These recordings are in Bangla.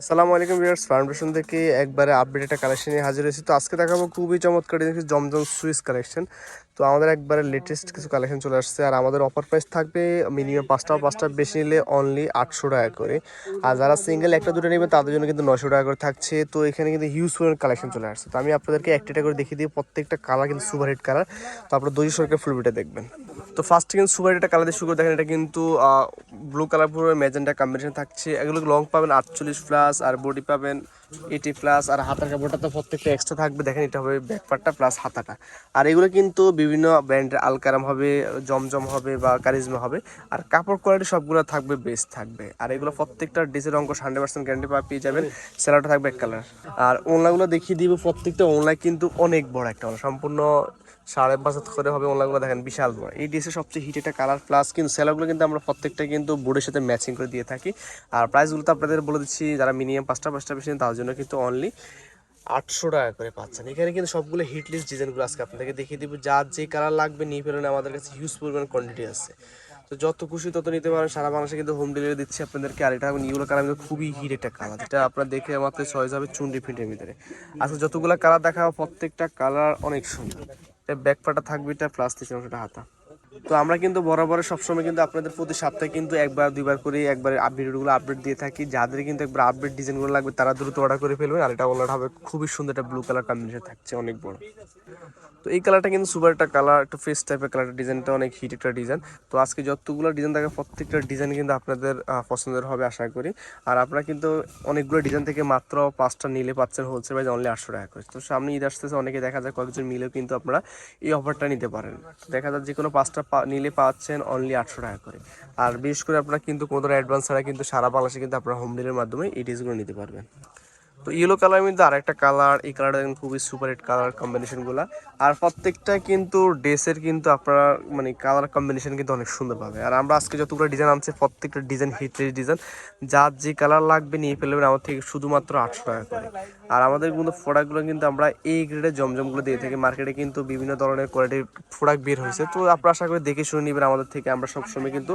আসসালামু আলাইকুম ভিউয়ার্স, ফাউন্ডেশন থেকে একবারে আপডেট একটা কালেকশন নিয়ে হাজির হয়েছি। তো আজকে দেখাবো খুবই চমৎকার জিনিস জমজম সুইস কালেকশন তো আমাদের একবারে লেটেস্ট কিছু কালেকশন চলে আসছে আর আমাদের অফার প্রাইস থাকবে মিনিমাম পাঁচটা পাঁচটা বেশি নিলে অনলি আটশো টাকা করে। আর যারা সিঙ্গেল একটা দুটো নেবে, তাদের জন্য কিন্তু নশো টাকা করে থাকছে। তো এখানে কিন্তু হিউজ পরিমাণ কালেকশন চলে আসছে। তো আমি আপনাদেরকে একটা করে দেখিয়ে দিই, প্রত্যেকটা কালার কিন্তু সুপার হিট কালার তো আপনারা দুই সরকার ফুল ভিডিও দেখবেন। তো ফার্স্টে কিন্তু সুপার হিটটা কালার দিয়ে শুরু করে দেখেন, এটা কিন্তু ব্লু কালার পুরো ম্যাজেন্টা কম্বিনেশন থাকছে। এগুলো লং পাবেন আটচল্লিশ প্লাস আর বডি পাবেন এইটি প্লাস আর হাতার কাপড়টা তো প্রত্যেকটা এক্সট্রা থাকবে। দেখেন এটা হবে ব্যাকপার্টটা প্লাস হাতাটা। আর এগুলো কিন্তু বিভিন্ন ব্র্যান্ডের আলকারাম হবে, জমজম হবে বা কারিজমা হবে। আর কাপড় কোয়ালিটি সবগুলো থাকবে বেস্ট থাকবে। আর এগুলো প্রত্যেকটা ডিসের অঙ্ক হান্ড্রেড পার্সেন্ট গ্যারান্টি পেয়ে যাবেন। সেলারটা থাকবে এক কালার আর ওনলাগুলো দেখিয়ে দিব, প্রত্যেকটা ওনলাই কিন্তু অনেক বড় একটা সম্পূর্ণ সাড়ে পাঁচ করে হবে ওনলাগুলো দেখেন বিশাল বড়। এই ড্রেসের সবচেয়ে হিট একটা কালার প্লাস কিন্তু সেলাগুলো কিন্তু আমরা প্রত্যেকটা কিন্তু বোর্ডের সাথে ম্যাচিং করে দিয়ে থাকি। আর প্রাইসগুলো তো আপনাদের বলে দিচ্ছি, যারা মিনিমাম পাঁচটা পাঁচটা বেশি তার জন্য কিন্তু অনলি আটশো টাকা করে পাচ্ছেন। এখানে কিন্তু সবগুলো হিটলিস্ট ডিজাইনগুলো আজকে আপনাদেরকে দেখিয়ে দিব। যার যে কালার লাগবে নিয়ে ফেলেন, আমাদের কাছে হিউজ পরিমাণ কোয়ান্টিটি আছে। তো যত খুশি তত নিতে পারেন। সারা বাংলাদেশে কিন্তু হোম ডেলিভারি দিচ্ছি আপনাদেরকে। আর এটা নিউগুলো কালার কিন্তু খুবই হিট একটা কালার যেটা আপনার দেখে মাত্র চয়েস হবে চুন্ডি প্রিন্টের ভিতরে। আজকে যতগুলো কালার দেখা প্রত্যেকটা কালার অনেক সুন্দর। এটা ব্যাকপাটা থাকবে, এটা প্লাস তিন অংশটা হাতা। তো আমরা কিন্তু বরাবর সবসময় কিন্তু আপনাদের প্রতি সপ্তাহে কিন্তু একবার, দুইবার করে একবার ভিডিওগুলো আপডেট দিয়ে থাকি। যাদের কিন্তু একবার আপডেট ডিজাইনগুলো লাগবে, তারা দ্রুত অর্ডার করে ফেলবেন। আর এটা ওলার হবে খুবই সুন্দর একটা ব্লু কালার কম্বিনেশন থাকছে, অনেক বড়। তো এই কালারটা কিন্তু সুপার একটা কালার একটা ফেস টাইপের কালার ডিজাইনটা অনেক হিট একটা ডিজাইন তো আজকে যতগুলো ডিজাইন থাকে, প্রত্যেকটা ডিজাইন কিন্তু আপনাদের পছন্দের হবে আশা করি। আর আপনারা কিন্তু অনেকগুলো ডিজাইন থেকে মাত্র পাঁচটা নিলে পাচ্ছেন হোলসেল প্রাইস অনলি আটশো টাকা করে। তো সামনে ঈদ আসতেছে, অনেকে দেখা যায় কয়েকজন মিলেও কিন্তু আপনারা এই অফারটা নিতে পারেন। দেখা যায় যে কোনো পাঁচটা নিলে পাচ্ছেন অনলি আটশো টাকা করে। আর বিশেষ করে আপনারা কিন্তু কোনো অ্যাডভান্স ছাড়া কিন্তু সারা বাংলাদেশে কিন্তু আপনারা হোম ডেলিভারির মাধ্যমে এই ড্রেসগুলো নিতে পারবেন। তো ইয়েলো কালার মধ্যে আরেকটা কালার এই কালারটা দেখেন খুবই সুপার কালার কম্বিনেশনগুলো আর প্রত্যেকটা কিন্তু ড্রেসের কিন্তু আপনারা মানে কালার কম্বিনেশন কিন্তু অনেক সুন্দর পাবে। আর আমরা আজকে যতগুলো ডিজাইন আনছি, প্রত্যেকটা ডিজাইন হিট ডিজাইন যার যে কালার লাগবে নিয়ে ফেলবেন, আমার থেকে শুধুমাত্র আটশো টাকা করে। আর আমাদের কিন্তু প্রোডাক্টগুলো কিন্তু আমরা এই গ্রেডের জমজমগুলো দিয়ে থাকি। মার্কেটে কিন্তু বিভিন্ন ধরনের কোয়ালিটির প্রোডাক্ট বের হয়েছে। তো আপনারা আশা করি দেখে শুনে নেবেন, আমাদের থেকে আমরা সবসময় কিন্তু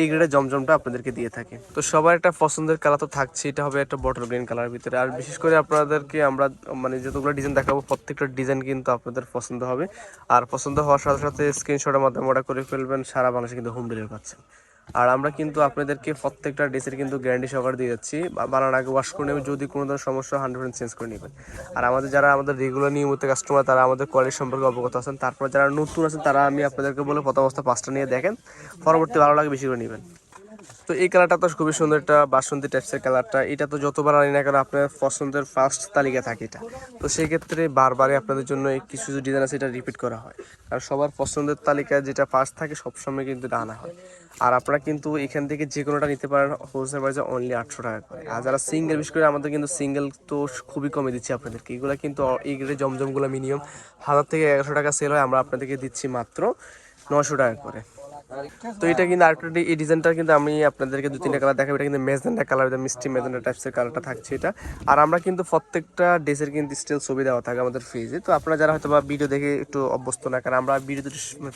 এই গ্রেডের জমজমটা আপনাদেরকে দিয়ে থাকি। তো সবার একটা পছন্দের কালার তো থাকছে এটা হবে একটা বটল গ্রিন কালার ভিতরে। আর বিশেষ করে আপনাদেরকে আমরা মানে যতগুলো ডিজাইন দেখাবো, প্রত্যেকটা ডিজাইন কিন্তু আপনাদের পছন্দ হবে। আর পছন্দ হওয়ার সাথে সাথে স্ক্রিনশটের মাধ্যমে অর্ডার করে ফেলবেন, সারা বাংলাদেশে কিন্তু হোম ডেলিভারি পাচ্ছেন। আর আমরা কিন্তু আপনাদেরকে প্রত্যেকটা ড্রেসের কিন্তু গ্যারান্টি সহকারে দিয়ে যাচ্ছি। বানানোর আগে ওয়াশ করে নেবেন, যদি কোনো ধরনের সমস্যা হান্ড্রেড পার্সেন্ট চেঞ্জ করে নেবেন। আর আমাদের যারা আমাদের রেগুলার নিয়মিত কাস্টমার তারা আমাদের কোয়ালিটি সম্পর্কে অবগত আছেন। তারপর যারা নতুন আছেন, তারা আমি আপনাদেরকে বলে প্রথম অবস্থা পাঁচটা নিয়ে দেখেন। পরবর্তী ভালো লাগে, বেশি করে নেবেন। তো এই কালারটা তো খুবই সুন্দর একটা বাসন্তী টাইপসের কালারটা। এটা তো যতবার আনি না কেন আপনার পছন্দের ফার্স্ট তালিকা থাকে এটা। তো সেই ক্ষেত্রে বারবারই আপনাদের জন্য কিছু কিছু ডিজাইন আছে এটা রিপিট করা হয়। আর সবার পছন্দের তালিকায় যেটা ফার্স্ট থাকে সবসময় কিন্তু এটা আনা হয়। আর আপনারা কিন্তু এখান থেকে যে কোনোটা নিতে পারেন হোলসেল প্রাইসে অনলি আটশো টাকা করে। আর যারা সিঙ্গেল বিশেষ করে, আমাদের কিন্তু সিঙ্গেল তো খুবই কমে দিচ্ছি আপনাদেরকে। এগুলো কিন্তু এই জমজমগুলো মিনিমাম হাজার থেকে এগারোশো টাকা সেল হয়, আমরা আপনাদেরকে দিচ্ছি মাত্র নশো টাকা করে। তো এটা কিন্তু আরেকটা এই ডিজাইনটা কিন্তু আমি আপনাদেরকে দু তিনটা কালার দেখাবো। এটা কিন্তু মেজেন্টা কালার মিষ্টি মেজেন্টা টাইপসের কালারটা থাকছে এটা। আর আমরা কিন্তু প্রত্যেকটা ড্রেসের কিন্তু স্টিল ছবি দেওয়া থাকে আমাদের ফেজে তো আপনারা যারা হয়তো বা ভিডিও দেখে একটু অভ্যস্ত না কারণ আমরা ভিডিও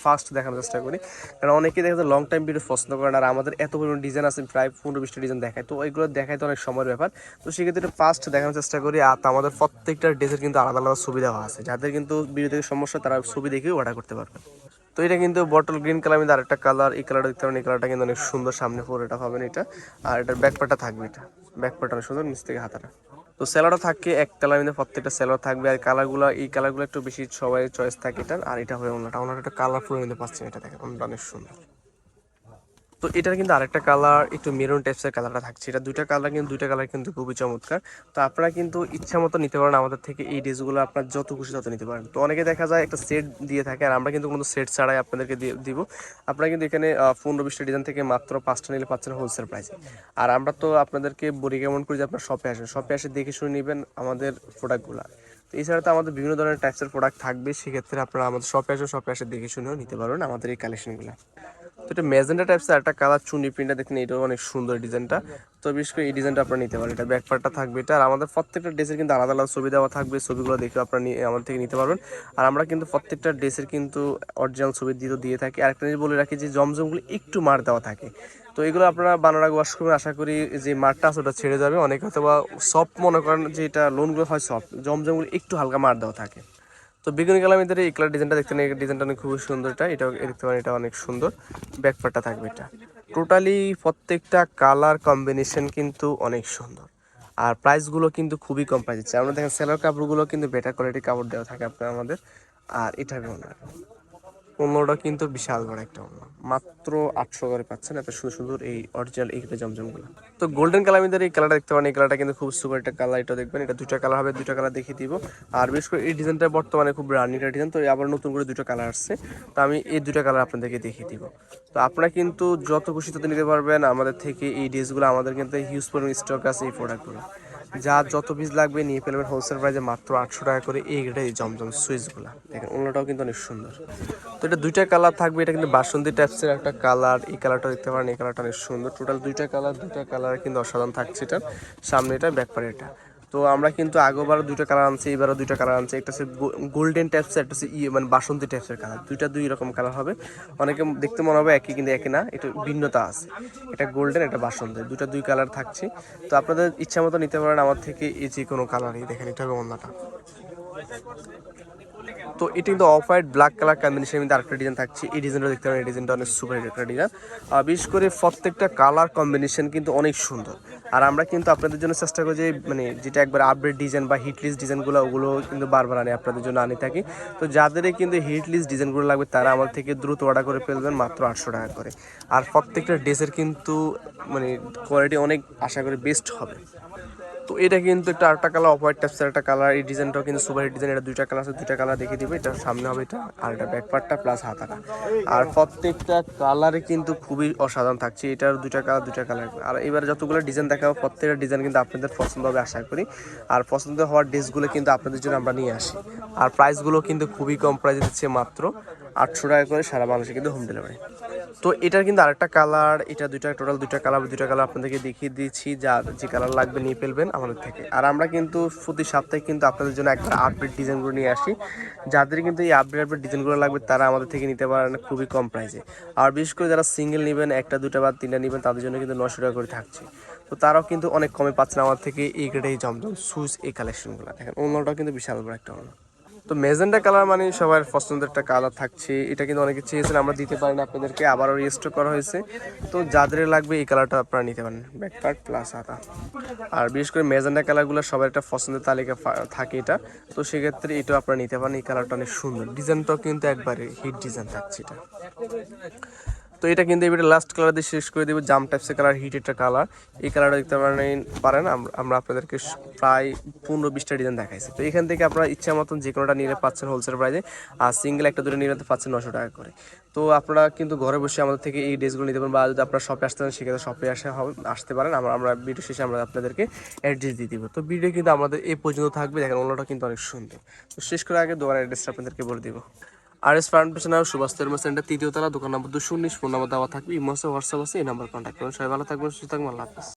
ফার্স্ট দেখানোর চেষ্টা করি। কারণ অনেকেই দেখা যায় লং টাইম ভিডিও পছন্দ করেন আর আমাদের এত পরিমাণ ডিজাইন আছে প্রায় পনেরো বিশটা ডিজাইন দেখায়। তো ওইগুলো দেখায় তো অনেক সময়ের ব্যাপার। তো সেক্ষেত্রে ফার্স্ট দেখানোর চেষ্টা করি আর আমাদের প্রত্যেকটা ড্রেসের কিন্তু আলাদা আলাদা ছবি দেওয়া আছে। যাদের কিন্তু ভিডিও থেকে সমস্যা তারা ছবি দেখেও অর্ডার করতে পারবেন তো এটা কিন্তু বটল গ্রিন কালার মধ্যে আরেকটা কালার এই কালারটা দেখতে পারেন, এই কালারটা কিন্তু অনেক সুন্দর সামনে পুরোটা পাবেন এটা। আর এটার ব্যাকপাটা থাকবে এটা। ব্যাকপাটা সুন্দর, নিচ থেকে হাতাটা। তো স্যালাডও থাকে, এক কালার মধ্যে প্রত্যেকটা স্যালাড থাকবে। আর কালারগুলো এই কালারগুলো একটু বেশি সবাই চয়েস থাকে এটার। আর এটা হয়ে ওনাটা ওনার একটা কালারফুল মধ্যে পাচ্ছেন এটা দেখেন অনেক সুন্দর। তো এটার কিন্তু আরেকটা কালার একটু মেরুন টাইপসের কালারটা থাকছে। এটা দুইটা কালার কিন্তু, দুইটা কালার কিন্তু খুবই চমৎকার। তো আপনারা কিন্তু ইচ্ছা মতো নিতে পারেন আমাদের থেকে এই ড্রেসগুলো আপনার যত খুশি তত নিতে পারেন। তো অনেকে দেখা যায় একটা সেট দিয়ে থাকে, আর আমরা কিন্তু কোনো সেট ছাড়াই আপনাদেরকে দিব। আপনারা কিন্তু এখানে পনেরো বিশটা ডিজাইন থেকে মাত্র পাঁচটা নিলে পাচ্ছেন হোলসেল প্রাইসে আর আমরা তো আপনাদেরকে বলি কেমন করি যে আপনার শপে আসেন। শপে এসে দেখে শুনে নেবেন আমাদের প্রোডাক্টগুলো তো এছাড়া তো আমাদের বিভিন্ন ধরনের টাইপসের প্রোডাক্ট থাকবে, সেক্ষেত্রে আপনারা আমাদের শপে আসে শপে এসে দেখে শুনেও নিতে পারবেন আমাদের এই কালেকশনগুলো এটা ম্যাজেন্টা টাইপসের একটা কালার চুনি প্রিন্টটা দেখেন এটাও অনেক সুন্দর ডিজাইনটা। তো বিশেষ করে এই ডিজাইনটা আপনারা নিতে পারেন, এটা ব্যাকপার্টটা থাকবে এটা। আর আমাদের প্রত্যেকটা ড্রেসের কিন্তু আলাদা আলাদা ছবি দেওয়া থাকবে, ছবিগুলো দেখে আপনারা আমাদের থেকে নিতে পারবেন। আর আমরা কিন্তু প্রত্যেকটা ড্রেসের কিন্তু অরিজিনাল ছবি দিয়ে দিয়ে থাকি। আর একটা জিনিস বলে রাখি যে, জমজমগুলো একটু মার দেওয়া থাকে। তো এগুলো আপনারা বানার ওয়াশ করবেন। আশা করি যে মারটা আছে, ওটা ছেড়ে যাবে। অনেক হয়তো বা সফট মনে করেন যে, এটা লোনগুলো হয় সফট জমজমগুলো একটু হালকা মার দেওয়া থাকে। তো বেগুনি এদের এই কালার ডিজাইনটা দেখতে এই ডিজাইনটা অনেক খুবই সুন্দর এটা, এটাও দেখতে পারেন, এটা অনেক সুন্দর। ব্যাকপার্টটা থাকবে এটা। টোটালি প্রত্যেকটা কালার কম্বিনেশন কিন্তু অনেক সুন্দর। আর প্রাইসগুলো কিন্তু খুবই কম প্রাইস দিচ্ছে। দেখেন সেলার কাপড়গুলো কিন্তু বেটার কোয়ালিটির কাপড় দেওয়া থাকে আপনার আমাদের। আর এটা পনেরোটা কিন্তু বিশাল বড় একটা ওড়না মাত্র আটশো করে পাচ্ছেন, এত সুন্দর সুন্দর এই অরিজিনাল এইগুলো জমজমগুলো। তো গোল্ডেন কালার কালামিদের এই কালারটা দেখতে পারেন, এই কালারটা কিন্তু খুব সুপার একটা কালার এটা দেখবেন, এটা দুটো কালার হবে, দুটো কালার দেখিয়ে দিব। আর বিশেষ করে এই ডিজাইনটা বর্তমানে খুব রানিং একটা ডিজাইন তো আবার নতুন করে দুটো কালার আসছে, তো আমি এই দুটো কালার আপনাদেরকে দেখিয়ে দিব। তো আপনারা কিন্তু যত খুশি তত নিতে পারবেন, আমাদের থেকে এই ড্রেসগুলো আমাদের কিন্তু হিউজ পরিমাণ স্টক আছে এই প্রোডাক্টগুলো যা যত পিস লাগবে নিয়ে ফেলবেন হোলসেল প্রাইসে মাত্র আটশো টাকা করে এই গ্রেডের এই জমজম সুইচগুলো দেখেন, অন্যটাও কিন্তু অনেক সুন্দর। তো এটা দুইটা কালার থাকবে, এটা কিন্তু বাসন্তী টাইপসের একটা কালার এই কালারটা দেখতে পারেন, এই কালারটা অনেক সুন্দর। টোটাল দুইটা কালার দুইটা কালার কিন্তু অসাধারণ থাকছে এটা। সামনে এটা ব্যাকপারে এটা। তো আমরা কিন্তু আগেবারও দুটো কালার আনছি, এবারও দুটো কালার আনছি। একটা হচ্ছে গোল্ডেন টাইপসের একটা হচ্ছে ইয়ে মানে বাসন্তী টাইপসের কালার দুইটা দুই রকম কালার হবে। অনেকে দেখতে মনে হবে একই কিন্তু একই না, একটু ভিন্নতা আছে। এটা গোল্ডেন এটা বাসন্তী দুটো দুই কালার থাকছে। তো আপনাদের ইচ্ছা মতো নিতে পারেন, আমার থেকে এই যে কোনো কালারই দেখেন এটা হবে অন্যটা। তো এটা কিন্তু off white, black colour combination কিন্তু আরেকটা ডিজাইন থাকছে। এই ডিজাইনটা দেখতে পারেন, এই ডিজাইনটা অনেক সুপার একটা ডিজাইন। আর বিশেষ করে প্রত্যেকটা কালার কম্বিনেশন কিন্তু অনেক সুন্দর। আর আমরা কিন্তু আপনাদের জন্য চেষ্টা করি যে মানে যেটা একবার আপডেট ডিজাইন বা হিটলিস্ট ডিজাইনগুলো ওগুলো কিন্তু বারবার আনি, আপনাদের জন্য আনি থাকি। তো যাদেরই কিন্তু হিটলিস্ট ডিজাইনগুলো লাগবে, তারা আমার থেকে দ্রুত অর্ডার করে ফেলবেন, মাত্র আটশো টাকা করে। আর প্রত্যেকটা ড্রেসের কিন্তু মানে কোয়ালিটি অনেক, আশা করি বেস্ট হবে। তো এটা কিন্তু একটা আরেকটা কালার অফ হোয়াইট টাইপসের একটা কালার এই ডিজাইনটাও কিন্তু সুপার হিট ডিজাইন এটা দুইটা কালার আছে, দুইটা কালার দেখিয়ে দিবে, এটা সামনে হবে এটা, আর এটা ব্যাক পার্টটা প্লাস হাতাটা। আর প্রত্যেকটা কালারে কিন্তু খুবই অসাধারণ থাকছে এটার দুইটা কালার দুইটা কালার আর এবার যতগুলো ডিজাইন দেখাবো, প্রত্যেকটা ডিজাইন কিন্তু আপনাদের পছন্দ হবে, আশা করি। আর পছন্দ হওয়ার ড্রেসগুলো কিন্তু আপনাদের জন্য আমরা নিয়ে আসি। আর প্রাইসগুলো কিন্তু খুবই কম প্রাইসে দিচ্ছে মাত্র। আটশো টাকা করে সারা বাংলাদেশে কিন্তু হোম ডেলিভারি তো এটার কিন্তু আরেকটা কালার এটা দুইটা টোটাল দুইটা কালার দুইটা কালার আপনাদেরকে দেখিয়ে দিচ্ছি, যা যে কালার লাগবে নিয়ে ফেলবেন আমাদের থেকে। আর আমরা কিন্তু প্রতি সপ্তাহে কিন্তু আপনাদের জন্য একটা আপডেট ডিজাইনগুলো নিয়ে আসি। যাদের কিন্তু এই আপডেট আপডেট ডিজাইনগুলো লাগবে, তারা আমাদের থেকে নিতে পারেন খুবই কম প্রাইসে আর বিশেষ করে যারা সিঙ্গেল নেবেন, একটা দুটা বা তিনটা নেবেন, তাদের জন্য কিন্তু নশো টাকা করে থাকছে। তো তারাও কিন্তু অনেক কমে পাচ্ছেন আমার থেকে এই গ্রেডে জমজম সুজ এই কালেকশনগুলো দেখেন অন্যটাও কিন্তু বিশাল বড় একটা অন্য তো মেজেন্ডা কালার মানে সবার পছন্দের একটা কালার থাকছে। এটা কিন্তু অনেকে চেয়েছেন আমরা দিতে পারি না, আপনাদেরকে আবারও রেজিস্টার করা হয়েছে। তো যাদের লাগবে এই কালারটা আপনারা নিতে পারেন ব্যাক পার্ট প্লাস হাতা। আর বিশেষ করে মেজেন্ডা কালারগুলো সবার একটা পছন্দের তালিকা থাকে এটা। তো সেক্ষেত্রে এটাও আপনারা নিতে পারেন, এই কালারটা অনেক সুন্দর। ডিজাইনটাও কিন্তু একবারে হিট ডিজাইন থাকছে এটা। তো এটা কিন্তু এবারে লাস্ট কালার দিয়ে শেষ করে দেবো জাম টাইপসের কালার হিট একটা কালার এই কালারটা দেখতে পারেন পারেন আমরা আপনাদেরকে প্রায় পনেরো বিশটা ডিজাইন দেখাইছি। তো এখান থেকে আপনারা ইচ্ছা মতন যে কোনোটা নিলে পাচ্ছেন হোলসেল প্রাইসে আর সিঙ্গেল একটা দুটো নিলে পাচ্ছেন নশো টাকা করে। তো আপনারা কিন্তু ঘরে বসে আমাদের থেকে এই ড্রেসগুলো নিতে পারেন বা যদি আপনারা শপে আসতে পারেন সেক্ষেত্রে শপে আসে আসতে পারেন। আমরা আমরা ভিডিও শেষে আমরা আপনাদেরকে অ্যাড্রেস দিয়ে দিব। তো ভিডিও কিন্তু আমাদের এই পর্যন্ত থাকবে। দেখেন অন্যটা কিন্তু অনেক সুন্দর। তো শেষ করে আগে দোকানের অ্যাড্রেসটা আপনাদেরকে বলে দিব। আর এস ফার্ম পেছনে সুভাষ তেরমা সেন্টার তৃতীয় তলা, দোকান নম্বর দুশো উনিশ, ফোন নাম্বার দেওয়া থাকবে ইমোসে হোয়াটসঅ্যাপ আছে, এই নাম্বার কন্ট্যাক্ট করুন। সবাই ভালো থাকবেন, সুস্থ থাকবেন, আল্লাহ হাফিজ।